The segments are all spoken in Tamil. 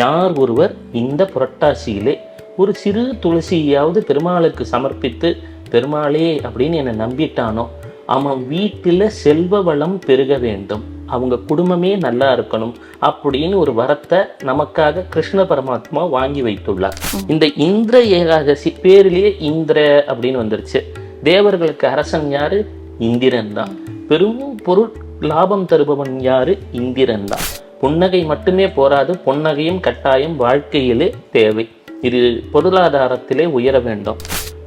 யார் ஒருவர் இந்த புரட்டாசியிலே ஒரு சிறு துளசியாவது பெருமாளுக்கு சமர்ப்பித்து பெருமாளே அப்படின்னு என்னை நம்பிட்டானோ அவன் வீட்டில் செல்வ வளம் பெருக வேண்டும் அவங்க குடும்பமே நல்லா இருக்கணும் அப்படின்னு ஒரு வரத்தை நமக்காக கிருஷ்ண பரமாத்மா வாங்கி வைத்துள்ளார். இந்த இந்திர ஏகாதசி பேரிலேயே இந்திர அப்படின்னு வந்துருச்சு. தேவர்களுக்கு அரசன் யாரு? இந்திரன் தான். பெரும் பொருள் லாபம் தருபவன் யாரு? இந்திரன் தான். புன்னகை மட்டுமே போராது பொன்னகையும் கட்டாயம் வாழ்க்கையிலே தேவை. இது பொருளாதாரத்திலே உயர வேண்டும்.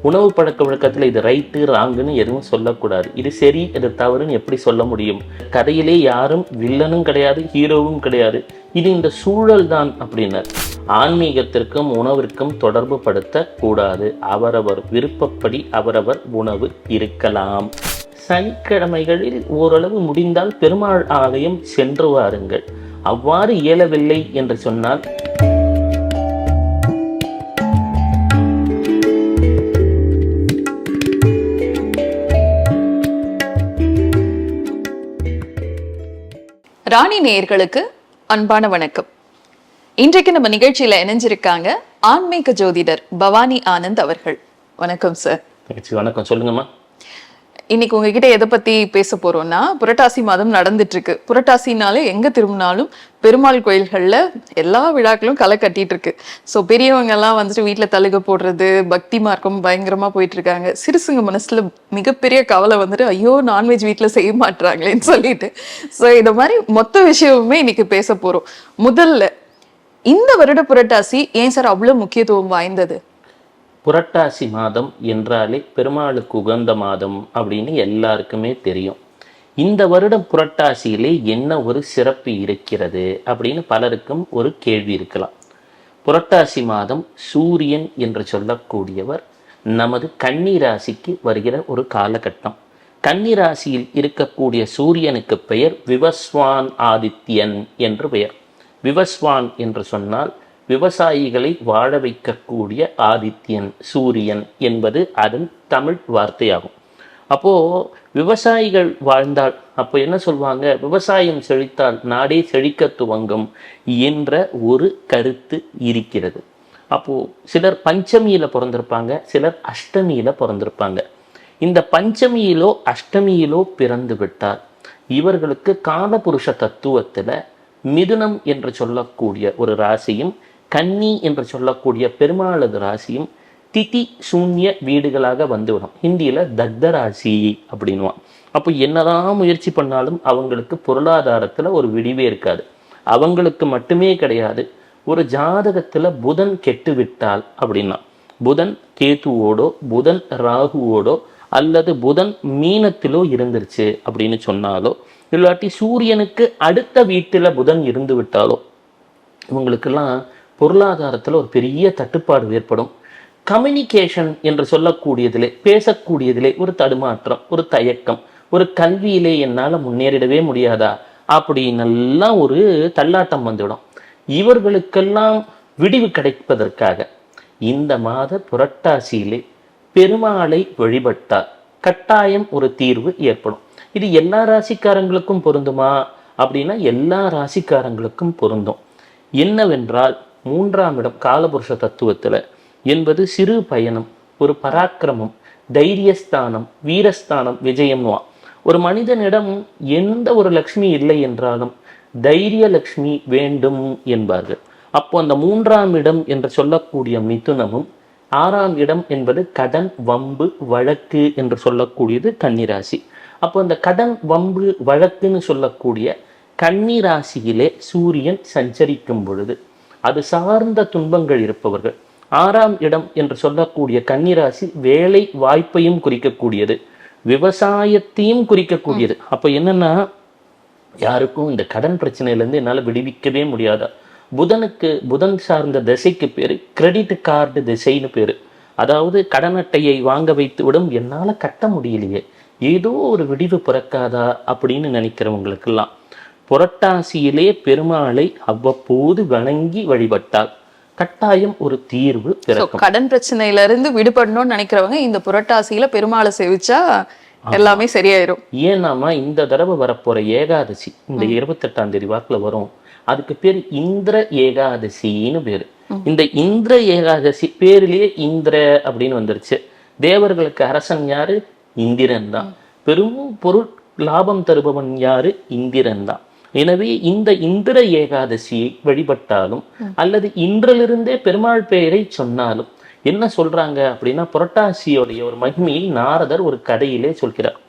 உணவு பழக்க வழக்கத்தில் இது ரைட்டு ராங்குன்னு எதுவும் சொல்லக்கூடாது. இது சரி இது தவறுன்னு எப்படி சொல்ல முடியும்? கதையிலே யாரும் வில்லனும் கிடையாது ஹீரோவும் கிடையாது. இது இந்த சூழல் தான் அப்படின்னர். ஆன்மீகத்திற்கும் உணவிற்கும் தொடர்பு படுத்த கூடாது அவரவர் விருப்பப்படி அவரவர் உணவு இருக்கலாம். சனிக்கிழமைகளில் ஓரளவு முடிந்தால் பெருமாள் ஆலயம் சென்று வாருங்கள். அவ்வாறு இயலவில்லை என்று சொன்னால்? ராணி நேயர்களுக்கு அன்பான வணக்கம். இன்றைக்கு நம்ம நிகழ்ச்சியில இணைஞ்சிருக்காங்க ஆன்மீக ஜோதிடர் பவானி ஆனந்த் அவர்கள். வணக்கம் சார் சரி, வணக்கம். சொல்லுங்கம்மா. இன்னைக்கு உங்ககிட்ட எதை பத்தி பேச போறோம்னா புரட்டாசி மாதம் நடந்துட்டு இருக்கு புரட்டாசினாலே எங்க திரும்பினாலும் பெருமாள் கோயில்கள்ல எல்லா விழாக்களும் களை கட்டிட்டு இருக்கு ஸோ பெரியவங்க எல்லாம் வந்துட்டு வீட்டில் தழுக போடுறது பக்தி மார்க்கம் பயங்கரமா போயிட்டு இருக்காங்க சிறுசுங்க மனசுல மிகப்பெரிய கவலை வந்துட்டு ஐயோ நான்வெஜ் வீட்டில் செய்ய மாட்றாங்களேன்னு சொல்லிட்டு. ஸோ இந்த மாதிரி மொத்த விஷயமுமே இன்னைக்கு பேச போறோம். முதல்ல இந்த வருட புரட்டாசி ஏன் சார் அவ்வளவு முக்கியத்துவம் வாய்ந்தது? புரட்டாசி மாதம் என்றாலே பெருமாளுக்கு உகந்த மாதம் அப்படின்னு எல்லாருக்குமே தெரியும். இந்த வருடம் புரட்டாசியிலே என்ன ஒரு சிறப்பு இருக்கிறது அப்படின்னு பலருக்கும் ஒரு கேள்வி இருக்கலாம். புரட்டாசி மாதம் சூரியன் என்று சொல்லக்கூடியவர் நமது கன்னி ராசிக்கு வருகிற ஒரு காலகட்டம். கன்னி ராசியில் இருக்கக்கூடிய சூரியனுக்கு பெயர் விவஸ்வான் ஆதித்யன் என்று பெயர். விவஸ்வான் என்று சொன்னால் விவசாயிகளை வாழ வைக்கக்கூடிய ஆதித்யன் சூரியன் என்பது அதன் தமிழ் வார்த்தையாகும். அப்போது விவசாயிகள் வாழ்ந்தால் அப்போ என்ன சொல்லுவாங்க விவசாயம் செழித்தால் நாடே செழிக்க துவங்கும் என்ற ஒரு கருத்து இருக்கிறது. அப்போது சிலர் பஞ்சமியில் பிறந்திருப்பாங்க சிலர் அஷ்டமியில் பிறந்திருப்பாங்க. இந்த பஞ்சமியிலோ அஷ்டமியிலோ பிறந்து விட்டால் இவர்களுக்கு காலபுருஷ தத்துவத்தில் மிதுனம் என்று சொல்லக்கூடிய ஒரு ராசியும் கன்னி என்று சொல்லக்கூடிய பெருமாளது ராசியும் திதி சூன்ய வீடுகளாக வந்துவிடும். ஹிந்தியில் தக்த ராசி அப்படின்வான் அப்போ என்னதான் முயற்சி பண்ணாலும் அவங்களுக்கு பொருளாதாரத்தில் ஒரு விடிவே இருக்காது. அவங்களுக்கு மட்டுமே கிடையாது. ஒரு ஜாதகத்தில் புதன் கெட்டு விட்டால் அப்படின்னா புதன் கேத்துவோடோ புதன் ராகுவோடோ அல்லது புதன் மீனத்திலோ இருந்துருச்சு அப்படின்னு சொன்னாலோ இல்லாட்டி சூரியனுக்கு அடுத்த வீட்டில் புதன் இருந்து விட்டாலோ இவங்களுக்கெல்லாம் பொருளாதாரத்தில் ஒரு பெரிய தட்டுப்பாடு ஏற்படும். கம்யூனிகேஷன் என்று சொல்லக்கூடியதிலே பேசக்கூடியதிலே ஒரு தடுமாற்றம் ஒரு தயக்கம் ஒரு கல்வியிலே என்னால் முன்னேறிடவே முடியாதா? அப்படின்னெல்லாம் ஒரு தள்ளாட்டம் வந்துவிடும். இவர்களுக்கெல்லாம் விடிவு கிடைப்பதற்காக இந்த மாத புரட்டாசியிலே பெருமாளை வழிபட்டால் கட்டாயம் ஒரு தீர்வு ஏற்படும். இது எல்லா ராசிக்காரங்களுக்கும் பொருந்துமா? அப்படின்னா எல்லா ராசிக்காரங்களுக்கும் பொருந்தும். என்னவென்றால் மூன்றாம் இடம் காலபுருஷ தத்துவத்தில் என்பது சிறு பயணம் ஒரு பராக்கிரமம் தைரியஸ்தானம் வீரஸ்தானம் விஜயம்னுவா. ஒரு மனிதனிடம் எந்த ஒரு லக்ஷ்மி இல்லை என்றாலும் தைரிய லக்ஷ்மி வேண்டும் என்பார்கள். அப்போ அந்த மூன்றாம் இடம் என்று சொல்லக்கூடிய மிதுனமும் ஆறாம் இடம் என்பது கடன் வம்பு வழக்கு என்று சொல்லக்கூடியது கன்னிராசி. அப்போ அந்த கடன் வம்பு வழக்குன்னு சொல்லக்கூடிய கன்னிராசியிலே சூரியன் சஞ்சரிக்கும் பொழுது அது சார்ந்த துன்பங்கள் இருப்பவர்கள். ஆறாம் இடம் என்று சொல்லக்கூடிய கன்னிராசி வேலை வாய்ப்பையும் குறிக்கக்கூடியது. விவசாயத்தையும் குறிக்கக்கூடியது. அப்போ என்னன்னா யாருக்கும் இந்த கடன் பிரச்சனையிலேருந்து என்னால் விடுவிக்கவே முடியாதா? புதனுக்கு புதன் சார்ந்த திசைக்கு பேர் கிரெடிட் கார்டு திசைன்னு பேர். அதாவது கடன் அட்டையை வாங்க வைத்து விடும் என்னால் கட்ட முடியலையே. ஏதோ ஒரு விடிவு பிறக்காதா அப்படின்னு நினைக்கிறவங்களுக்கெல்லாம். புரட்டாசியிலே பெருமாளை அவ்வப்போது வணங்கி வழிபட்டால் கட்டாயம் ஒரு தீர்வு கடன் பிரச்சனையில இருந்து விடுபடணும்னு நினைக்கிறவங்க இந்த புரட்டாசியில பெருமாளை சேவிச்சா எல்லாமே சரியாயிரும். ஏன்னாமா இந்த தடவை வரப்போற ஏகாதசி இந்த இருபத்தெட்டாம் தேதி வாக்குல வரும். அதுக்கு பேர் இந்திர ஏகாதசின்னு பேரு. இந்த இந்திர ஏகாதசி பேரிலேயே இந்திர அப்படின்னு வந்துருச்சு. தேவர்களுக்கு அரசன் யாரு? இந்திரன் தான். பெரும் பொருள் லாபம் தருபவன் யாரு? இந்திரன் தான். எனவே இந்த இந்திர ஏகாதசியை வழிபட்டாலும் அல்லது இன்றிலிருந்தே பெருமாள் பெயரை சொன்னாலும் என்ன சொல்றாங்க அப்படின்னா புரட்டாசியோடைய ஒரு மகிமையை நாரதர் ஒரு கதையிலே சொல்கிறார்.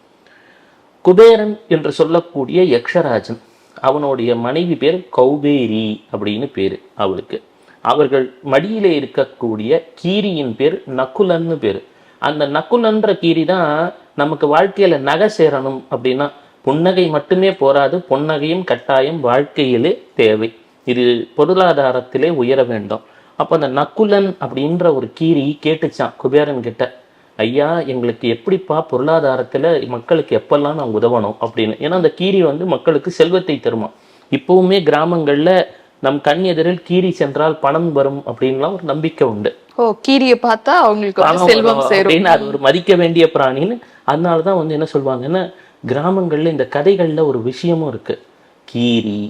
குபேரன் என்று சொல்லக்கூடிய யக்ஷராஜன் அவனுடைய மனைவி பேர் கௌபேரி அப்படின்னு பேரு அவளுக்கு. அவர்கள் மடியிலே இருக்கக்கூடிய கீரியின் பேர் நக்குலன்னு பேரு. அந்த நக்குலன்ற கீரி தான் நமக்கு வாழ்க்கையில நகை சேரணும் அப்படின்னா புன்னகை மட்டுமே போராது பொன்னகையும் கட்டாயம் வாழ்க்கையிலே தேவை. இது பொருளாதாரத்திலே உயர வேண்டும். அப்ப அந்த நக்குலன் அப்படின்ற ஒரு கீரி கேட்டுச்சான் குபேரன் கிட்ட. ஐயா எங்களுக்கு எப்படிப்பா பொருளாதாரத்துல மக்களுக்கு எப்பெல்லாம் நான் உதவணும் அப்படின்னு. ஏன்னா அந்த கீரி வந்து மக்களுக்கு செல்வத்தை தருமா இப்பவுமே கிராமங்கள்ல நம் கண் எதிரில் கீரி சென்றால் பணம் வரும் அப்படின்லாம் ஒரு நம்பிக்கை உண்டு. ஓ கீரிய பார்த்தா அவங்களுக்கு செல்வம் சேரும். அது ஒரு மதிக்க வேண்டிய பிராணின்னு அதனாலதான் வந்து என்ன சொல்லுவாங்கன்னா கிராமங்களில் இந்த கதைகளில் ஒரு விஷயமும் இருக்குது கீரி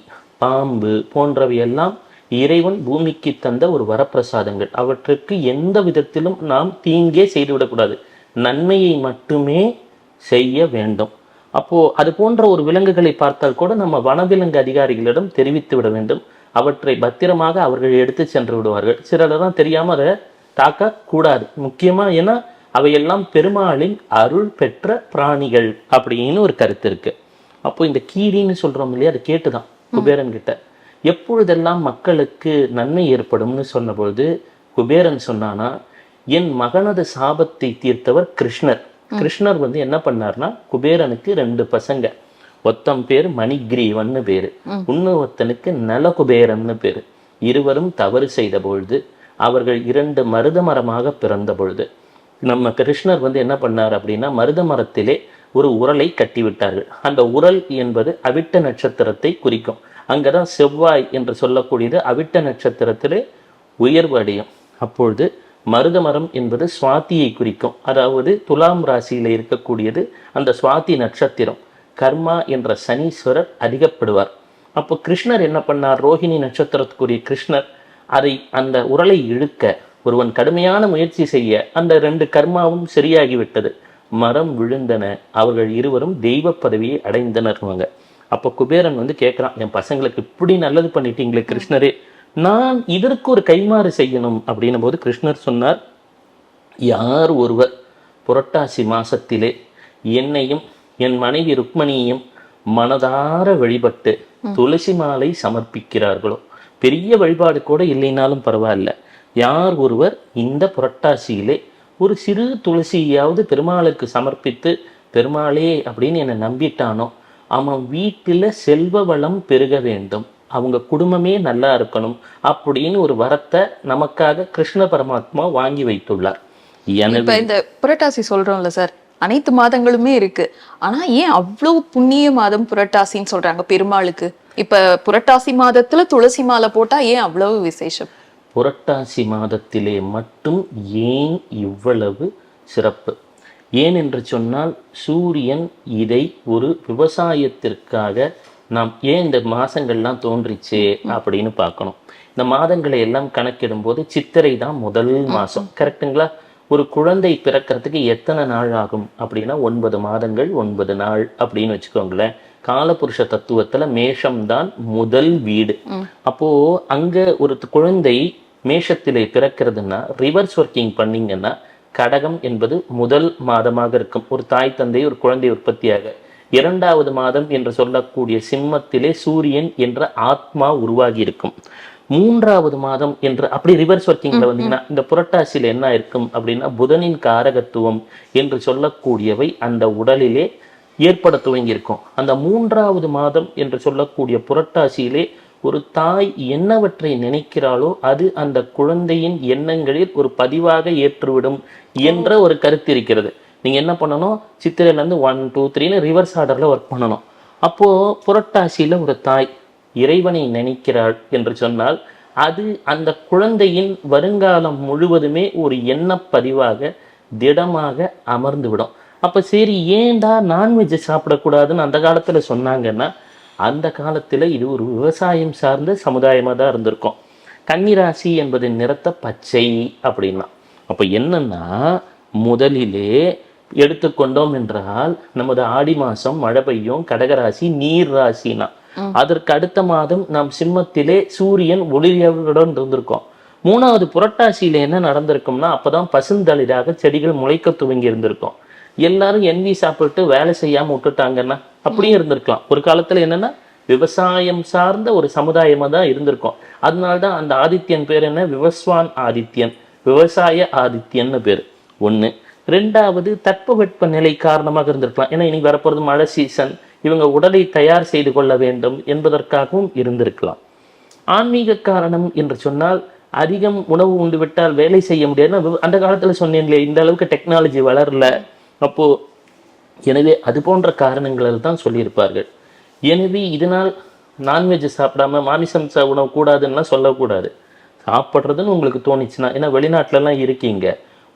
பாம்பு போன்றவையெல்லாம் இறைவன் பூமிக்கு தந்த ஒரு வரப்பிரசாதங்கள். அவற்றுக்கு எந்த விதத்திலும் நாம் தீங்கே செய்துவிடக்கூடாது. நன்மையை மட்டுமே செய்ய வேண்டும். அப்போது அது போன்ற ஒரு விலங்குகளை பார்த்தால் கூட நம்ம வனவிலங்கு அதிகாரிகளிடம் தெரிவித்து விட வேண்டும். அவற்றை பத்திரமாக அவர்கள் எடுத்து சென்று விடுவார்கள். சிலரெல்லாம் தெரியாமல் அதை தாக்க கூடாது முக்கியமாக ஏன்னா அவையெல்லாம் பெருமாளின் அருள் பெற்ற பிராணிகள் அப்படின்னு ஒரு கருத்து இருக்கு. அப்போ இந்த கீரின்னு சொல்றோம் இல்லையா அது கேட்டுதான் குபேரன் கிட்ட. எப்பொழுதெல்லாம் மக்களுக்கு நன்மை ஏற்படும்னு சொன்னபொழுது குபேரன் சொன்னானா என் மகனது சாபத்தை தீர்த்தவர் கிருஷ்ணர். கிருஷ்ணர் வந்து என்ன பண்ணார்னா குபேரனுக்கு ரெண்டு பசங்க. ஒத்தம் பேர் மணிகிரீவன்னு பேரு. இன்னொருத்தனுக்கு நலகுபேரன்னு பேரு. இருவரும் தவறு செய்த பொழுது அவர்கள் இரண்டு மருத மரமாக பிறந்த பொழுது நம்ம கிருஷ்ணர் வந்து என்ன பண்ணார் அப்படின்னா மருத மரத்திலே ஒரு உரலை கட்டிவிட்டார்கள். அந்த உரல் என்பது அவிட்ட நட்சத்திரத்தை குறிக்கும். அங்கதான் செவ்வாய் என்று சொல்லக்கூடியது அவிட்ட நட்சத்திரத்திலே உயர்வு அடையும். அப்பொழுது மருத மரம் என்பது சுவாத்தியை குறிக்கும். அதாவது துலாம் ராசியில் இருக்கக்கூடியது அந்த சுவாதி நட்சத்திரம். கர்மா என்ற சனீஸ்வரர் அதிகப்படுவார். அப்போ கிருஷ்ணர் என்ன பண்ணார்? ரோஹிணி நட்சத்திரத்துக்குரிய கிருஷ்ணர் அதை அந்த உரலை இழுக்க ஒருவன் கடுமையான முயற்சி செய்ய அந்த ரெண்டு கர்மாவும் சரியாகிவிட்டது. மரம் விழுந்தன. அவர்கள் இருவரும் தெய்வ பதவியை அடைந்தனர்வாங்க அப்போ குபேரன் வந்து கேட்குறான் என் பசங்களுக்கு இப்படி நல்லது பண்ணிட்டீங்களே கிருஷ்ணரே. நான் இதற்கு ஒரு கைமாறு செய்யணும். அப்படின்னும் போது கிருஷ்ணர் சொன்னார் யார் ஒருவர் புரட்டாசி மாசத்திலே என்னையும் என் மனைவி ருக்மணியையும் மனதார வழிபட்டு துளசி மாலை சமர்ப்பிக்கிறார்களோ? பெரிய வழிபாடு கூட இல்லைனாலும் பரவாயில்ல. யார் ஒருவர் இந்த புரட்டாசியிலே ஒரு சிறு துளசியாவது பெருமாளுக்கு சமர்ப்பித்து பெருமாளே அப்படின்னு என்னை நம்பிட்டானோ அவன் வீட்டில் செல்வ வளம் பெருக வேண்டும் அவங்க குடும்பமே நல்லா இருக்கணும் அப்படின்னு ஒரு வரத்தை நமக்காக கிருஷ்ண பரமாத்மா வாங்கி வைத்துள்ளார். இந்த புரட்டாசி சொல்றோம்ல சார் அனைத்து மாதங்களுமே இருக்கு. ஆனா ஏன் அவ்வளவு புண்ணிய மாதம் புரட்டாசின்னு சொல்றாங்க பெருமாளுக்கு? இப்ப புரட்டாசி மாதத்துல துளசி மாலை போட்டா ஏன் அவ்வளவு விசேஷம்? புரட்டாசி மாதத்திலே மட்டும் ஏன் இவ்வளவு சிறப்பு? ஏன் என்று சொன்னால் சூரியன் இதை ஒரு விவசாயத்திற்காக நாம் ஏன் இந்த மாசங்கள்லாம் தோன்றிச்சு அப்படின்னு பார்க்கணும். இந்த மாதங்களை எல்லாம் கணக்கிடும்போது சித்திரை தான் முதல் மாசம் கரெக்ட்டுங்களா ஒரு குழந்தை பிறக்கிறதுக்கு எத்தனை நாள் ஆகும் அப்படின்னா ஒன்பது மாதங்கள் ஒன்பது நாள் அப்படின்னு வச்சுக்கோங்களேன். காலபுருஷ தத்துவத்துல மேஷம்தான் முதல் வீடு. அப்போ அங்க ஒரு குழந்தை மேஷத்திலே பிறக்கிறதுன்னா ரிவர்ஸ் ஒர்க்கிங் பண்ணீங்கன்னா கடகம் என்பது முதல் மாதமாக இருக்கும். ஒரு தாய் தந்தை ஒரு குழந்தை உற்பத்தியாக. இரண்டாவது மாதம் என்று சொல்லக்கூடிய சிம்மத்திலே சூரியன் என்ற ஆத்மா உருவாகி இருக்கும். மூன்றாவது மாதம் என்று அப்படி ரிவர்ஸ் ஒர்க்கிங்ல வந்தீங்கன்னா இந்த புரட்டாசியில என்ன இருக்கும் அப்படின்னா புதனின் காரகத்துவம் என்று சொல்லக்கூடியவை அந்த உடலிலே ஏற்பட துவங்கி இருக்கும் அந்த மூன்றாவது மாதம் என்று சொல்லக்கூடிய புரட்டாசியிலே ஒரு தாய் என்னவற்றை நினைக்கிறாளோ அது அந்த குழந்தையின் எண்ணங்களில் ஒரு பதிவாக ஏற்றுவிடும் என்ற ஒரு கருத்து இருக்கிறது. நீங்க என்ன பண்ணணும்? சித்திரையிலேருந்து ஒன் டூ த்ரீன்னு ரிவர்ஸ் ஆர்டர்ல ஒர்க் பண்ணணும். அப்போ புரட்டாசியில ஒரு தாய் இறைவனை நினைக்கிறாள் என்று சொன்னால் அது அந்த குழந்தையின் வருங்காலம் முழுவதுமே ஒரு எண்ணப் பதிவாக திடமாக அமர்ந்து விடும் அப்ப சரி ஏன்டா நான்வெஜ் சாப்பிடக்கூடாதுன்னு அந்த காலத்துல சொன்னாங்கன்னா அந்த காலத்துல இது ஒரு விவசாயம் சார்ந்த சமுதாயமா தான் இருந்திருக்கும். கன்னிராசி என்பதின் நிறத்தை பச்சை அப்படின்னா அப்ப என்னன்னா முதலிலே எடுத்துக்கொண்டோம் என்றால் நமது ஆடி மாசம் மழை பெய்யும் கடகராசி நீர் ராசினா. அதற்கு அடுத்த மாதம் நாம் சிம்மத்திலே சூரியன் ஒளியுடன் இருந்திருக்கோம். மூணாவது புரட்டாசியில என்ன நடந்திருக்கும்னா அப்பதான் பசுந்தளிராக செடிகள் முளைக்க துவங்கி இருந்திருக்கும். எல்லாரும் என்வி சாப்பிட்டு வேலை செய்யாம விட்டுட்டாங்கன்னா அப்படியும் இருந்திருக்கலாம். ஒரு காலத்துல என்னன்னா விவசாயம் சார்ந்த ஒரு சமுதாயமா தான் இருந்திருக்கும். அதனால்தான் அந்த ஆதித்யன் பேர் என்ன? விவஸ்வான் ஆதித்யன். விவசாய ஆதித்யன்னு பேர். ஒண்ணு. ரெண்டாவது தட்பவெட்ப நிலை காரணமாக இருந்திருக்கலாம். ஏன்னா இன்னைக்கு வரப்போறது மழை சீசன் இவங்க உடலை தயார் செய்து கொள்ள வேண்டும் என்பதற்காகவும் இருந்திருக்கலாம். ஆன்மீக காரணம் என்று சொன்னால் அதிகம் உணவு உண்டு விட்டால் வேலை செய்ய முடியாதுன்னா அந்த காலத்துல சொன்னேன் இல்லையா இந்த அளவுக்கு டெக்னாலஜி வளரல. அப்போ எனவே அது போன்ற காரணங்களில் தான் சொல்லியிருப்பார்கள். எனவே இதனால் நான்வெஜ் சாப்பிடாம மாமிசம் உணவு கூடாதுன்னுலாம் சொல்லக்கூடாது. சாப்பிட்றதுன்னு உங்களுக்கு தோணுச்சுன்னா ஏன்னா வெளிநாட்டுலலாம் இருக்கீங்க.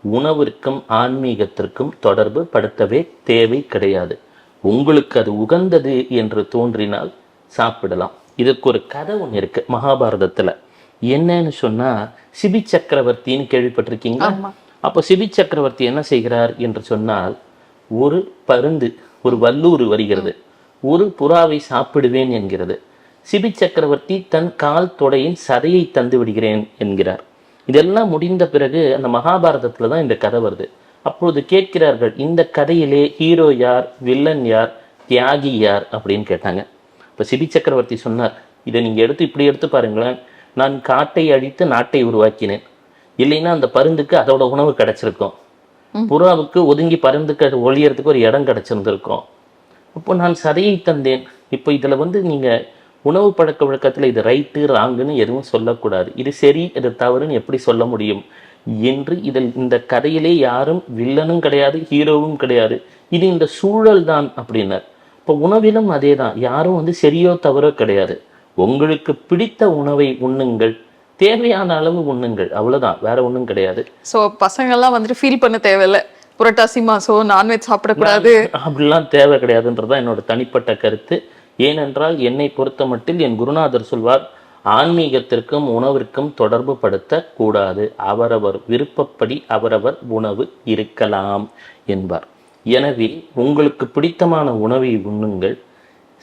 உணவிற்கும் ஆன்மீகத்திற்கும் தொடர்பு படுத்தவே தேவை கிடையாது. உங்களுக்கு அது உகந்தது என்று தோன்றினால் சாப்பிடலாம். இதுக்கு ஒரு கதை ஒன்று இருக்கு மகாபாரதத்துல. என்னன்னு சொன்னா சிபி சக்கரவர்த்தின்னு கேள்விப்பட்டிருக்கீங்களா. அப்போ சிபி சக்கரவர்த்தி என்ன செய்கிறார் என்று சொன்னால் ஒரு பருந்து ஒரு வல்லூறு வருகிறது. ஒரு புறாவை சாப்பிடுவேன் என்கிறது. சிபி சக்கரவர்த்தி தன் கால் தொடையின் சதையை தந்து விடுகிறேன் என்கிறார். இதெல்லாம் முடிந்த பிறகு அந்த மகாபாரதத்தில் தான் இந்த கதை வருது. அப்பொழுது கேட்கிறார்கள் இந்த கதையிலே ஹீரோ யார் வில்லன் யார் தியாகி யார் அப்படின்னு கேட்டாங்க. இப்போ சிபி சக்கரவர்த்தி சொன்னார் இதை நீங்கள் எடுத்து இப்படி எடுத்து பாருங்களேன். நான் காட்டை அழித்து நாட்டை உருவாக்கினேன். இல்லைன்னா அந்த பருந்துக்கு அதோட உணவு கிடைச்சிருக்கும். புறாவுக்கு ஒதுங்கி பறந்துக்க ஒழியறதுக்கு ஒரு இடம் கிடச்சிருந்துருக்கோம். அப்போ நான் சதையை தந்தேன். இப்போ இதில் வந்து நீங்கள் உணவு பழக்க வழக்கத்தில் இது ரைட்டு ராங்குன்னு எதுவும் சொல்லக்கூடாது. இது சரி இது தவறுன்னு எப்படி சொல்ல முடியும்? என்று இதில் இந்த கதையிலே யாரும் வில்லனும் கிடையாது ஹீரோவும் கிடையாது. இது இந்த சூழல் தான் அப்படின்னார். இப்போ உணவிலும் அதே தான் யாரும் வந்து சரியோ தவறோ கிடையாது. உங்களுக்கு பிடித்த உணவை உண்ணுங்கள். தேவையான அளவு உண்ணுங்கள். அவ்வளவுதான். வேற ஒண்ணும் கிடையாது. சோ பசங்கெல்லாம் வந்துட்டு ஃபீல் பண்ண தேவையில்ல. புரட்டாசி மாசம் நான்வெஜ் சாப்பிடக்கூடாது. அப்படிலாம் தேவை கிடையாதுன்றதுதான் என்னோட தனிப்பட்ட கருத்து. ஏனென்றால் என்னை பொறுத்த மட்டில் என் குருநாதர் சொல்வார் ஆன்மீகத்திற்கும் உணவிற்கும் தொடர்பு படுத்த கூடாது அவரவர் விருப்பப்படி அவரவர் உணவு இருக்கலாம் என்பார். எனவே உங்களுக்கு பிடித்தமான உணவை உண்ணுங்கள்.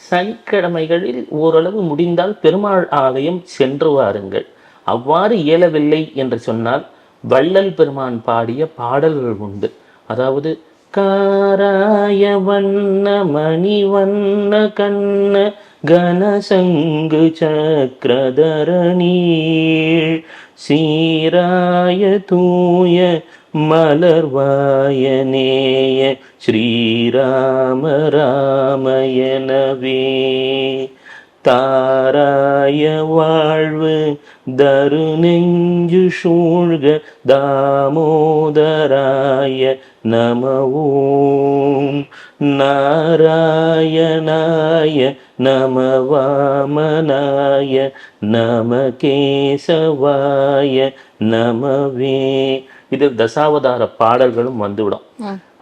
சனிக்கிழமைகளில் ஓரளவு முடிந்தால் பெருமாள் ஆலயம் சென்று வாருங்கள். அவ்வாறு இயலவில்லை என்று சொன்னால் வள்ளல் பெருமான் பாடிய பாடல்கள் உண்டு. அதாவது காராய வண்ண மணி வண்ண கண்ண கனசங்கு சக்கரதரணீள் சீராய தூய மலர்வாய நேய ஸ்ரீராம ராமயனவே தாராய வாழ்வு தரு நெஞ்சு சூழ்க தாமோதராய நம ஓம் நாராயணாய நம வாமனாய நம கேசவாய நமவே. இது தசாவதார பாடல்களும் வந்துவிடும்.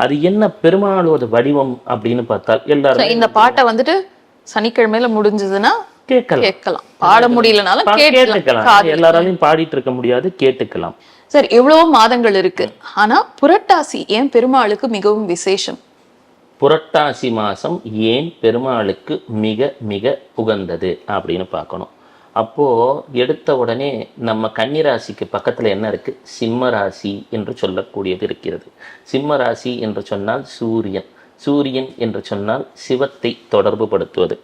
அது என்ன பெருமாளோட வடிவம் அப்படின்னு பார்த்தால் எல்லாரும் இந்த பாட்டை வந்துட்டு சனிக்கிழமையில முடிஞ்சதுன்னா கேட்கலாம். கேட்கலாம். பாட முடியலனாலும் கேட்டுக்கலாம். எல்லாராலையும் பாடிட்டு இருக்க முடியாது கேட்டுக்கலாம். சார் எவ்வளவோ மாதங்கள் இருக்கு. ஆனா புரட்டாசி ஏன் பெருமாளுக்கு மிகவும் விசேஷம்? புரட்டாசி மாசம் ஏன் பெருமாளுக்கு மிக மிக உகந்தது அப்படின்னு பார்க்கணும். அப்போ எடுத்த உடனே நம்ம கன்னிராசிக்கு பக்கத்துல என்ன இருக்கு? சிம்ம ராசி என்று சொல்லக்கூடியது இருக்கிறது. சிம்ம ராசி என்று சொன்னால் சூரியன். சூரியன் என்று சொன்னால் சிவத்தை தொடர்பு படுத்துவது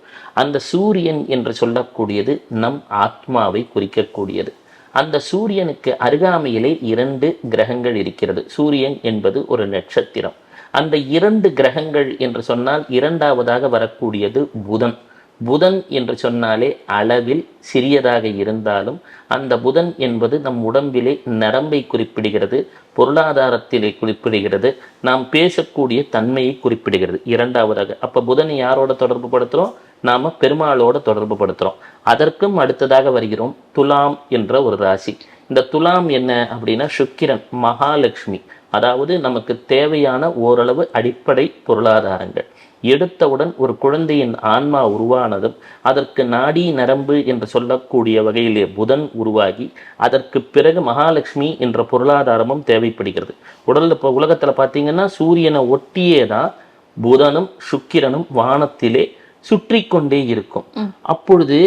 அந்த சூரியன் என்று சொல்லக்கூடியது நம் ஆத்மாவை குறிக்கக்கூடியது. அந்த சூரியனுக்கு அருகாமையிலே இரண்டு கிரகங்கள் இருக்கிறது. சூரியன் என்பது ஒரு நட்சத்திரம். அந்த இரண்டு கிரகங்கள் என்று சொன்னால் இரண்டாவதாக வரக்கூடியது புதன். புதன் என்று சொன்னாலே அளவில் சிறியதாக இருந்தாலும் அந்த புதன் என்பது நம் உடம்பிலே நரம்பை குறிப்பிடுகிறது பொருளாதாரத்திலே குறிப்பிடுகிறது நாம் பேசக்கூடிய தன்மையை குறிப்பிடுகிறது. இரண்டாவதாக அப்போ புதனை யாரோட தொடர்பு படுத்துகிறோம் நாம் பெருமாளோட தொடர்பு படுத்துகிறோம் அதற்கும் அடுத்ததாக வருகிறோம் துலாம் என்ற ஒரு ராசி. இந்த துலாம் என்ன அப்படின்னா சுக்கிரன் மகாலட்சுமி. அதாவது நமக்கு தேவையான ஓரளவு அடிப்படை பொருளாதாரங்கள். எடுத்தவுடன் ஒரு குழந்தையின் ஆன்மா உருவானதும் அதற்கு நாடி நரம்பு என்று சொல்லக்கூடிய வகையிலே புதன் உருவாகி அதற்கு பிறகு மகாலட்சுமி என்ற பொருளாதாரமும் தேவைப்படுகிறது. உடல்ல இப்போ உலகத்துல பார்த்தீங்கன்னா சூரியனை ஒட்டியே தான் புதனும் சுக்கிரனும் வானத்திலே சுற்றி கொண்டே இருக்கும். அப்பொழுது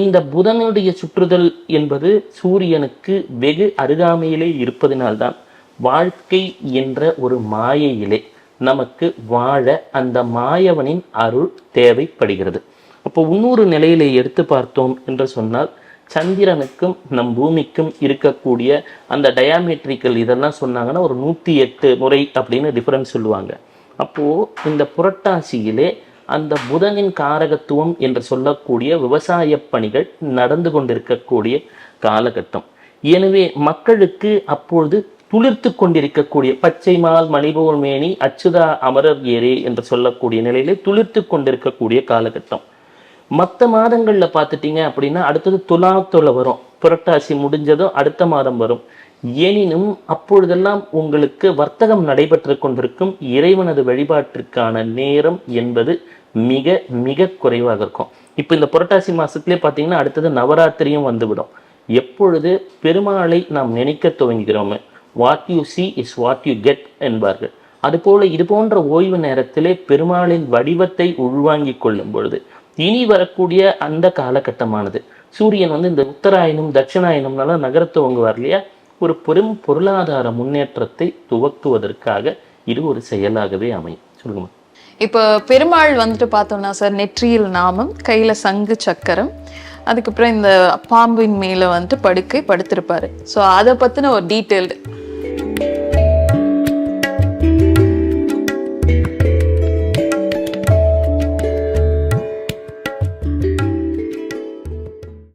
இந்த புதனுடைய சுற்றுதல் என்பது சூரியனுக்கு வெகு அருகாமையிலே இருப்பதினால்தான் வாழ்க்கை என்ற ஒரு மாயையிலே நமக்கு வாழ அந்த மாயவனின் அருள் தேவைப்படுகிறது. அப்போ இன்னொரு நிலையிலே எடுத்து பார்த்தோம் என்று சொன்னால் சந்திரனுக்கும் நம் பூமிக்கும் இருக்கக்கூடிய அந்த டயாமெட்ரிக்கல் இதெல்லாம் சொன்னாங்கன்னா ஒரு நூற்றி எட்டு முறை அப்படின்னு டிஃபரன்ஸ் சொல்லுவாங்க. அப்போது இந்த புரட்டாசியிலே அந்த புதனின் காரகத்துவம் என்று சொல்லக்கூடிய விவசாய பணிகள் நடந்து கொண்டிருக்கக்கூடிய காலகட்டம். எனவே மக்களுக்கு அப்பொழுது துளிர்த்து கொண்டிருக்கக்கூடிய பச்சை மால் மணிபோல் மேனி அச்சுதா அமரர் ஏரி என்று சொல்லக்கூடிய நிலையிலே துளிர்த்து கொண்டிருக்கக்கூடிய காலகட்டம். மற்ற மாதங்களில் பார்த்துட்டீங்க அப்படின்னா அடுத்தது துலாத்துல வரும். புரட்டாசி முடிஞ்சதும் அடுத்த மாதம் வரும். எனினும் அப்பொழுதெல்லாம் உங்களுக்கு வர்த்தகம் நடைபெற்று கொண்டிருக்கும் இறைவனது வழிபாட்டிற்கான நேரம் என்பது மிக மிக குறைவாக இருக்கும். இப்போ இந்த புரட்டாசி மாசத்திலே பார்த்தீங்கன்னா அடுத்தது நவராத்திரியும் வந்துவிடும். எப்பொழுது பெருமாளை நாம் நினைக்க துவங்குகிறோமே what you see is what you get என்பார்கள். அதுபோல இது போன்ற ஓய்வு நேரத்திலே பெருமாளின் வடிவத்தை உள்வாங்கிக் கொள்ளும் பொழுது இனி வரக்கூடிய அந்த காலகட்டமானது. சூரியன் வந்து இந்த உத்தராயணம் தட்சிணாயனம்னால நகர துவங்குவார் இல்லையா? ஒரு பெரும் பொருளாதார முன்னேற்றத்தை துவக்குவதற்காக இது ஒரு செயலாகவே அமையும். சொல்லுங்கம்மா இப்போ பெருமாள் வந்துட்டு பார்த்தோம்னா சார் நெற்றியில் நாமம் கையில சங்கு சக்கரம் அதுக்கப்புறம் இந்த பாம்பின் மேலே வந்துட்டு படுக்கை படுத்திருப்பாரு. ஸோ அதை பற்றின ஒரு டீட்டெயில்டு